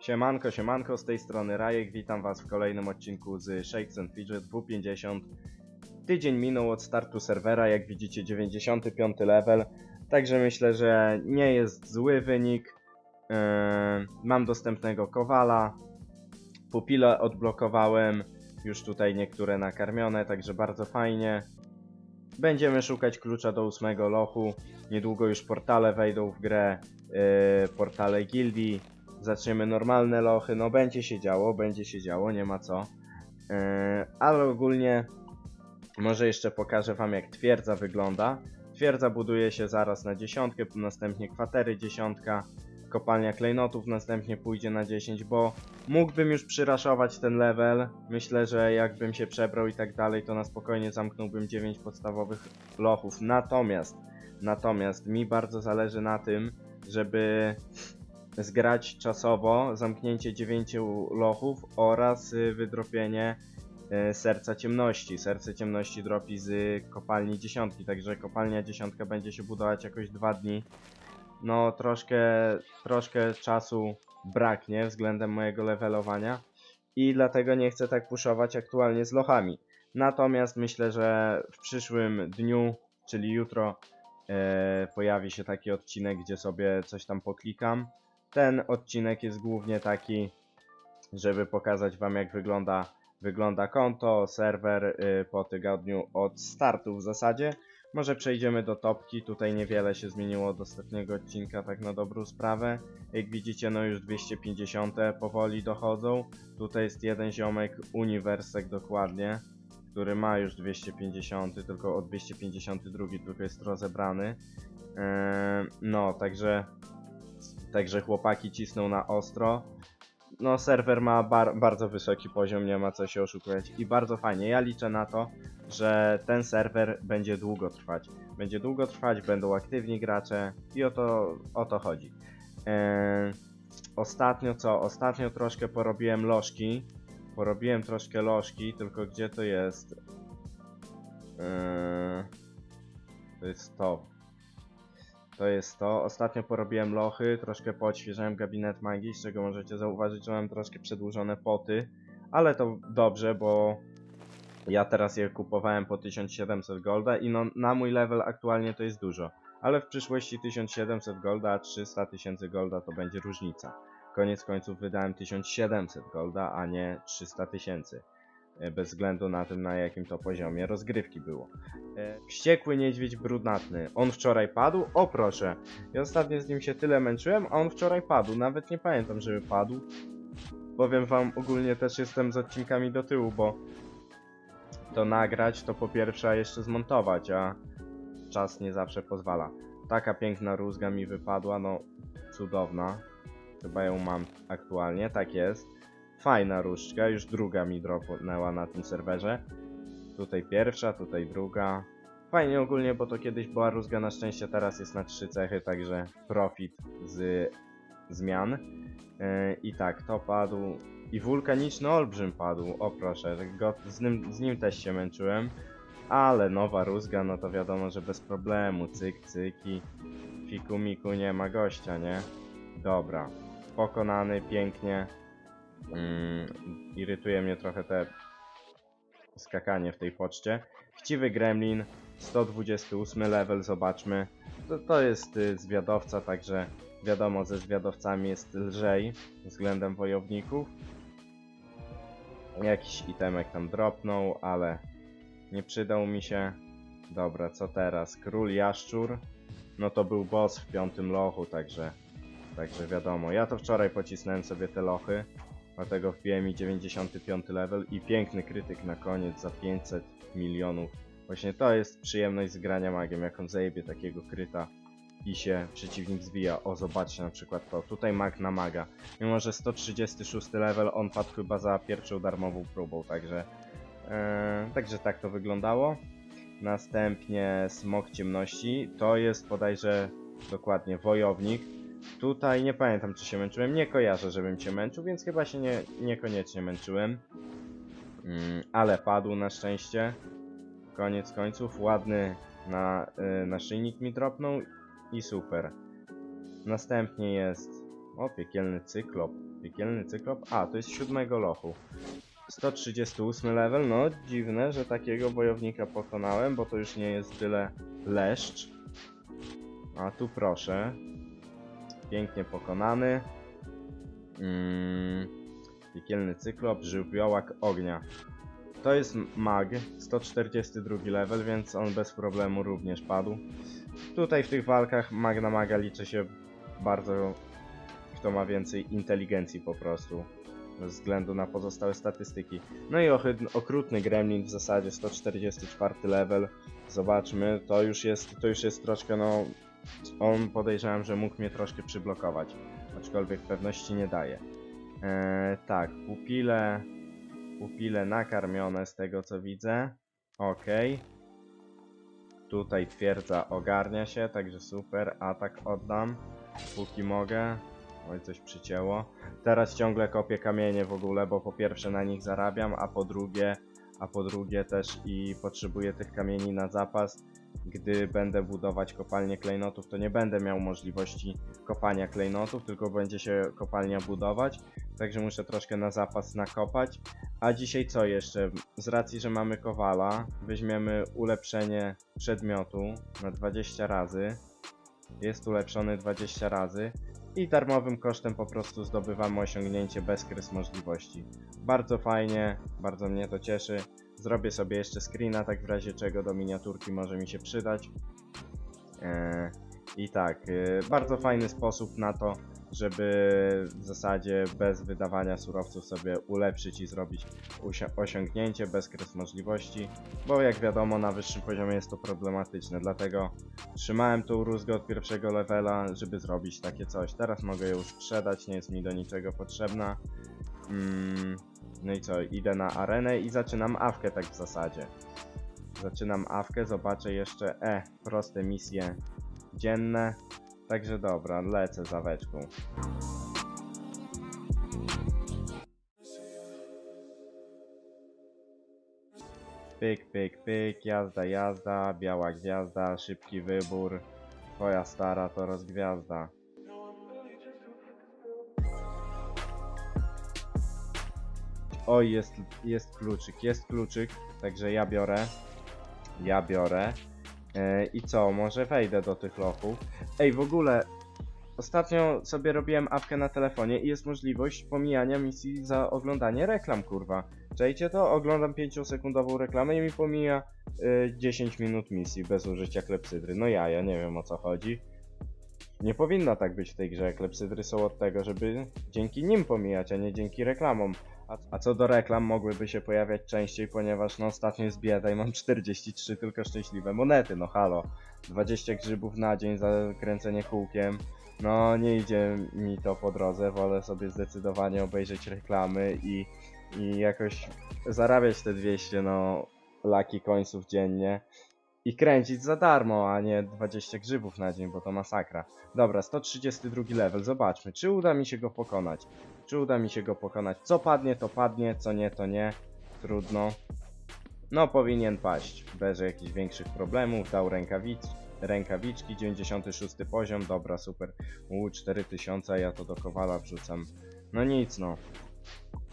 Siemanko, siemanko, z tej strony Rajek, witam was w kolejnym odcinku z Shakes and Fidget W50. Tydzień minął od startu serwera, jak widzicie 95 level, także myślę, że nie jest zły wynik. Yy, mam dostępnego Kowala, pupile odblokowałem, już tutaj niektóre nakarmione, także bardzo fajnie. Będziemy szukać klucza do ósmego lochu, niedługo już portale wejdą w grę, yy, portale gildii, zaczniemy normalne lochy, no będzie się działo, będzie się działo, nie ma co. Yy, ale ogólnie może jeszcze pokażę wam jak twierdza wygląda. Twierdza buduje się zaraz na dziesiątkę, następnie kwatery dziesiątka, kopalnia klejnotów następnie pójdzie na 10, bo mógłbym już przyraszować ten level. Myślę, że jakbym się przebrał i tak dalej, to na spokojnie zamknąłbym 9 podstawowych lochów. Natomiast, natomiast mi bardzo zależy na tym, żeby zgrać czasowo zamknięcie 9 lochów oraz y, wydropienie y, serca ciemności. Serce ciemności dropi z kopalni dziesiątki, także kopalnia dziesiątka będzie się budować jakoś 2 dni. No troszkę, troszkę czasu braknie względem mojego levelowania i dlatego nie chcę tak puszować aktualnie z lochami. Natomiast myślę, że w przyszłym dniu, czyli jutro, e, pojawi się taki odcinek, gdzie sobie coś tam poklikam. Ten odcinek jest głównie taki, żeby pokazać Wam, jak wygląda, wygląda konto, serwer y, po tygodniu od startu w zasadzie. Może przejdziemy do topki, tutaj niewiele się zmieniło od ostatniego odcinka, tak na dobrą sprawę. Jak widzicie, no już 250 powoli dochodzą. Tutaj jest jeden ziomek, Uniwersek dokładnie, który ma już 250, tylko o 252 tylko jest rozebrany. Yy, no, także, także chłopaki cisną na ostro. No, serwer ma bar bardzo wysoki poziom, nie ma co się oszukiwać i bardzo fajnie. Ja liczę na to, że ten serwer będzie długo trwać. Będzie długo trwać, będą aktywni gracze i o to, o to chodzi. Eee, ostatnio co? Ostatnio troszkę porobiłem lożki. Porobiłem troszkę lożki, tylko gdzie to jest? Eee, to jest to. To jest to. Ostatnio porobiłem lochy, troszkę poodświeżałem gabinet magii, z czego możecie zauważyć, że mam troszkę przedłużone poty. Ale to dobrze, bo ja teraz je kupowałem po 1700 golda i no, na mój level aktualnie to jest dużo. Ale w przyszłości 1700 golda, a 300 tysięcy golda to będzie różnica. Koniec końców wydałem 1700 golda, a nie 300 tysięcy. E, Bez względu na tym, na jakim to poziomie rozgrywki było. E, Wściekły niedźwiedź brudnatny. On wczoraj padł? O proszę. Ja ostatnio z nim się tyle męczyłem, a on wczoraj padł. Nawet nie pamiętam, żeby padł. Powiem wam, ogólnie też jestem z odcinkami do tyłu, bo to nagrać, to po pierwsze jeszcze zmontować, a czas nie zawsze pozwala. Taka piękna rózga mi wypadła, no cudowna. Chyba ją mam aktualnie, tak jest. Fajna różdżka, już druga mi dropnęła na tym serwerze. Tutaj pierwsza, tutaj druga. Fajnie ogólnie, bo to kiedyś była rózga, na szczęście teraz jest na trzy cechy, także profit z zmian. Yy, I tak, to padł. I wulkaniczny olbrzym padł, o proszę, go, z, nim, z nim też się męczyłem. Ale nowa rózga, no to wiadomo, że bez problemu, cyk, cyki. Fiku miku nie ma gościa, nie? Dobra, pokonany, pięknie. Mm, irytuje mnie trochę te skakanie w tej poczcie. Chciwy gremlin, 128 level, zobaczmy. To, to jest y, zwiadowca, także wiadomo, ze zwiadowcami jest lżej względem wojowników. Jakiś itemek tam dropnął, ale nie przydał mi się. Dobra, co teraz? Król Jaszczur. No to był boss w piątym lochu, także, także wiadomo. Ja to wczoraj pocisnąłem sobie te lochy, dlatego wbiłem mi 95 level i piękny krytyk na koniec za 500 milionów. Właśnie to jest przyjemność z grania magiem, jak on zajebie takiego kryta i się przeciwnik zwija. O, zobaczcie na przykład to. Tutaj mag na maga. Mimo, że 136 level, on padł chyba za pierwszą darmową próbą, także... Eee, także tak to wyglądało. Następnie smok ciemności. To jest bodajże dokładnie wojownik. Tutaj nie pamiętam czy się męczyłem, nie kojarzę żebym się męczył, więc chyba się nie, niekoniecznie męczyłem. Mm, ale padł na szczęście. Koniec końców, ładny na, y, naszyjnik mi dropnął i super. Następnie jest, o piekielny cyklop. Piekielny cyklop? A, to jest siódmego lochu. 138 level, no dziwne, że takiego wojownika pokonałem, bo to już nie jest tyle leszcz. A tu proszę. Pięknie pokonany. Mm, piekielny cyklop, żywiołak ognia. To jest mag, 142 level, więc on bez problemu również padł. Tutaj w tych walkach mag na maga liczy się bardzo kto ma więcej inteligencji po prostu. Ze względu na pozostałe statystyki. No i okrutny gremlin w zasadzie 144 level. Zobaczmy, to już jest, to już jest troszkę no... On podejrzewam, że mógł mnie troszkę przyblokować. Aczkolwiek pewności nie daje. Eee, tak, pupile... Pupile nakarmione z tego co widzę. Okej. Tutaj twierdza ogarnia się, także super. Atak oddam, póki mogę. Oj, coś przycięło. Teraz ciągle kopię kamienie w ogóle, bo po pierwsze na nich zarabiam, a po drugie, a po drugie też i potrzebuję tych kamieni na zapas. Gdy będę budować kopalnię klejnotów, to nie będę miał możliwości kopania klejnotów, tylko będzie się kopalnia budować. Także muszę troszkę na zapas nakopać. A dzisiaj co jeszcze? Z racji, że mamy kowala, weźmiemy ulepszenie przedmiotu na 20 razy. Jest ulepszony 20 razy i darmowym kosztem po prostu zdobywamy osiągnięcie bez krys możliwości. Bardzo fajnie, bardzo mnie to cieszy. Zrobię sobie jeszcze screena, tak w razie czego do miniaturki może mi się przydać. Eee, I tak, e, bardzo fajny sposób na to, żeby w zasadzie bez wydawania surowców sobie ulepszyć i zrobić osiągnięcie bez krys możliwości, bo jak wiadomo na wyższym poziomie jest to problematyczne, dlatego trzymałem tą rózgę od pierwszego levela, żeby zrobić takie coś. Teraz mogę ją sprzedać, nie jest mi do niczego potrzebna. Mm, no i co, idę na arenę i zaczynam awkę tak w zasadzie. Zaczynam awkę, zobaczę jeszcze, e, proste misje dzienne. Także dobra, lecę za weczką. Pyk, pyk, pyk, jazda, jazda, biała gwiazda, szybki wybór. Twoja stara to rozgwiazda. Oj, jest, jest kluczyk, jest kluczyk, także ja biorę. Ja biorę. E, I co, może wejdę do tych lochów. Ej, w ogóle, ostatnio sobie robiłem apkę na telefonie i jest możliwość pomijania misji za oglądanie reklam, kurwa. Czajcie to? Oglądam 5-sekundową reklamę i mi pomija y, 10 minut misji bez użycia klepsydry. No ja, ja nie wiem o co chodzi. Nie powinno tak być w tej grze. Klepsydry są od tego, żeby dzięki nim pomijać, a nie dzięki reklamom. A, co do reklam, mogłyby się pojawiać częściej, ponieważ no ostatnio jest bieda i mam 43 tylko szczęśliwe monety, no halo. 20 grzybów na dzień za kręcenie kółkiem. No nie idzie mi to po drodze, wolę sobie zdecydowanie obejrzeć reklamy i, i jakoś zarabiać te 200 no laki końców dziennie i kręcić za darmo, a nie 20 grzybów na dzień, bo to masakra. Dobra, 132 level, zobaczmy, czy uda mi się go pokonać. Czy uda mi się go pokonać? Co padnie, to padnie, co nie, to nie. Trudno. No, powinien paść, bez jakichś większych problemów. Dał rękawic rękawiczki, 96 poziom, dobra, super. U 4000, ja to do kowala wrzucam. No nic, no.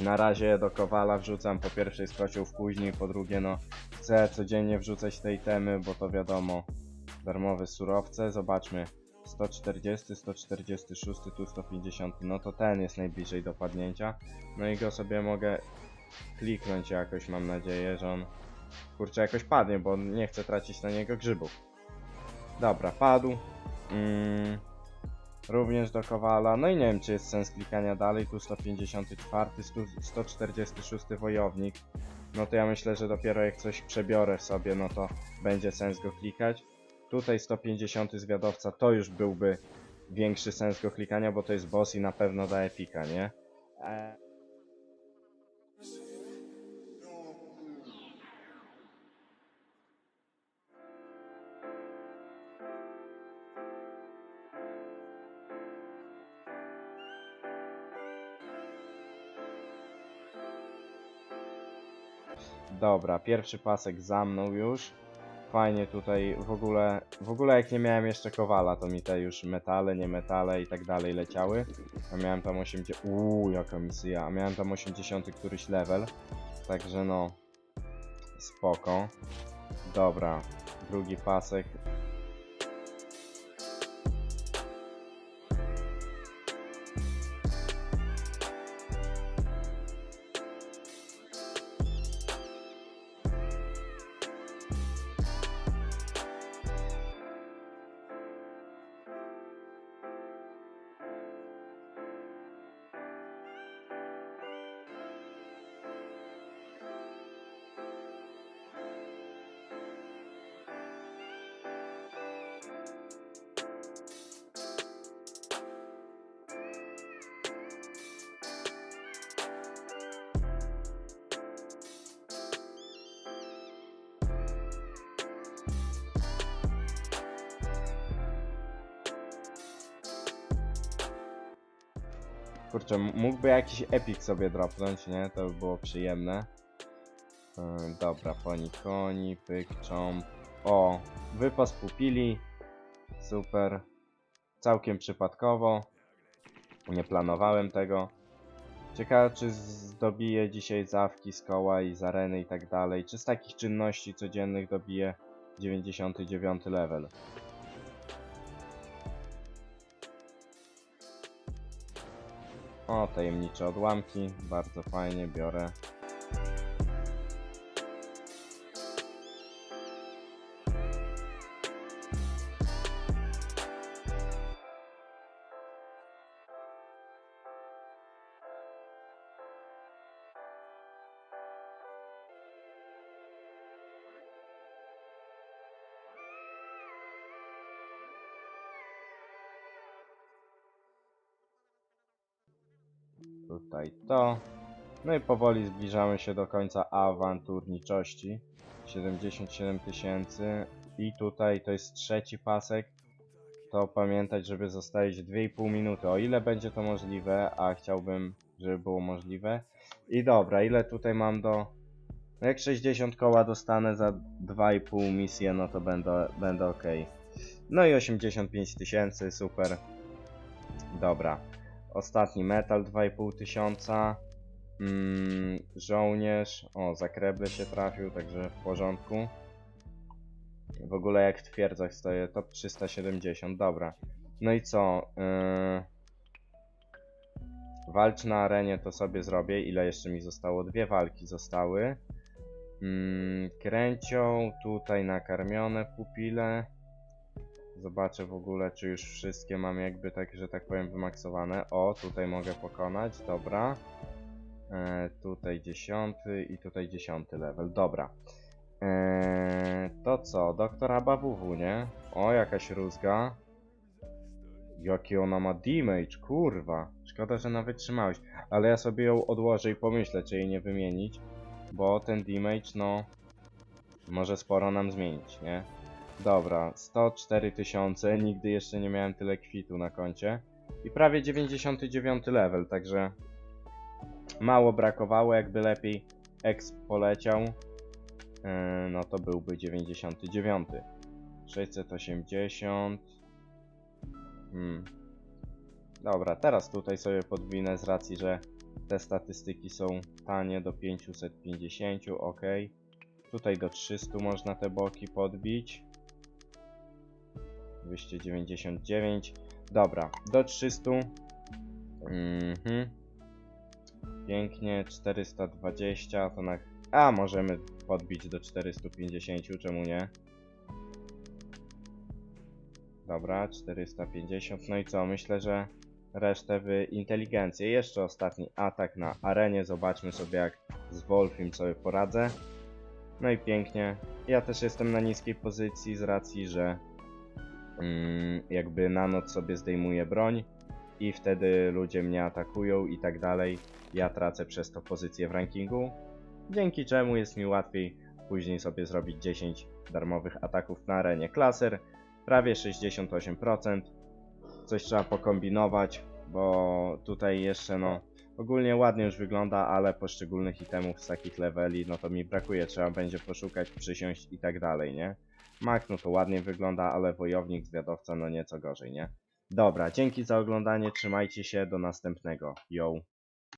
Na razie do kowala wrzucam po pierwsze jest kocioł później, po drugie no chcę codziennie wrzucać tej temy, bo to wiadomo. Darmowe surowce, zobaczmy. 140, 146, tu 150, no to ten jest najbliżej do padnięcia. No i go sobie mogę kliknąć jakoś, mam nadzieję, że on kurczę jakoś padnie, bo nie chcę tracić na niego grzybów. Dobra, padł. Mm. Również do Kowala. No i nie wiem, czy jest sens klikania dalej. Tu 154, stu- 146 wojownik. No to ja myślę, że dopiero jak coś przebiorę sobie, no to będzie sens go klikać. Tutaj 150 zwiadowca to już byłby większy sens go klikania, bo to jest boss i na pewno da epika, nie? Dobra, pierwszy pasek za mną już. fajnie tutaj w ogóle, w ogóle jak nie miałem jeszcze kowala, to mi te już metale, nie metale i tak dalej leciały. A miałem tam 80, uuu jaka misja, a miałem tam 80 któryś level, także no, spoko. Dobra, drugi pasek. Kurczę, mógłby jakiś epic sobie dropnąć, nie? To by było przyjemne. Yy, dobra, poni koni, pyk, chomp. O, wypas pupili. Super. Całkiem przypadkowo. Nie planowałem tego. Ciekawe, czy zdobiję dzisiaj zawki z koła i z areny i tak dalej. Czy z takich czynności codziennych dobiję 99 level. O, tajemnicze odłamki, bardzo fajnie, biorę. Tutaj to. No i powoli zbliżamy się do końca awanturniczości. 77 tysięcy. I tutaj to jest trzeci pasek. To pamiętać, żeby zostawić 2,5 minuty, o ile będzie to możliwe, a chciałbym, żeby było możliwe. I dobra, ile tutaj mam do... No jak 60 koła dostanę za 2,5 misje, no to będę, będę ok. No i 85 tysięcy, super. Dobra. Ostatni metal 2,5 tysiąca. Mm, żołnierz. O, za kreble się trafił, także w porządku. W ogóle jak w twierdzach stoję, top 370, dobra. No i co? Yy... Walcz na arenie to sobie zrobię. Ile jeszcze mi zostało? Dwie walki zostały. Mm, kręcią, tutaj nakarmione pupile. Zobaczę w ogóle, czy już wszystkie mam jakby tak, że tak powiem, wymaksowane. O, tutaj mogę pokonać, dobra. E, tutaj dziesiąty i tutaj dziesiąty level, dobra. E, to co, doktora Bawuwu, nie? O, jakaś rózga. Jaki ona ma damage, kurwa. Szkoda, że nawet trzymałeś. Ale ja sobie ją odłożę i pomyślę, czy jej nie wymienić. Bo ten damage, no... Może sporo nam zmienić, nie? Dobra, 104 tysiące, nigdy jeszcze nie miałem tyle kwitu na koncie. I prawie 99 level, także mało brakowało, jakby lepiej exp poleciał, yy, no to byłby 99. 680. Hmm. Dobra, teraz tutaj sobie podwinę z racji, że te statystyki są tanie do 550, ok. Tutaj do 300 można te boki podbić. 299. Dobra, do 300. Mhm. Pięknie, 420 to na... A, możemy podbić do 450, czemu nie? Dobra, 450. No i co? Myślę, że resztę w inteligencję. Jeszcze ostatni atak na arenie. Zobaczmy sobie, jak z Wolfim sobie poradzę. No i pięknie. Ja też jestem na niskiej pozycji z racji, że jakby na noc sobie zdejmuję broń i wtedy ludzie mnie atakują i tak dalej. Ja tracę przez to pozycję w rankingu, dzięki czemu jest mi łatwiej później sobie zrobić 10 darmowych ataków na arenie. Klaser prawie 68%. Coś trzeba pokombinować, bo tutaj jeszcze no ogólnie ładnie już wygląda, ale poszczególnych itemów z takich leveli no to mi brakuje, trzeba będzie poszukać, przysiąść i tak dalej, nie? Mach no to ładnie wygląda, ale wojownik, zwiadowca no nieco gorzej, nie? Dobra, dzięki za oglądanie, trzymajcie się, do następnego. Yo!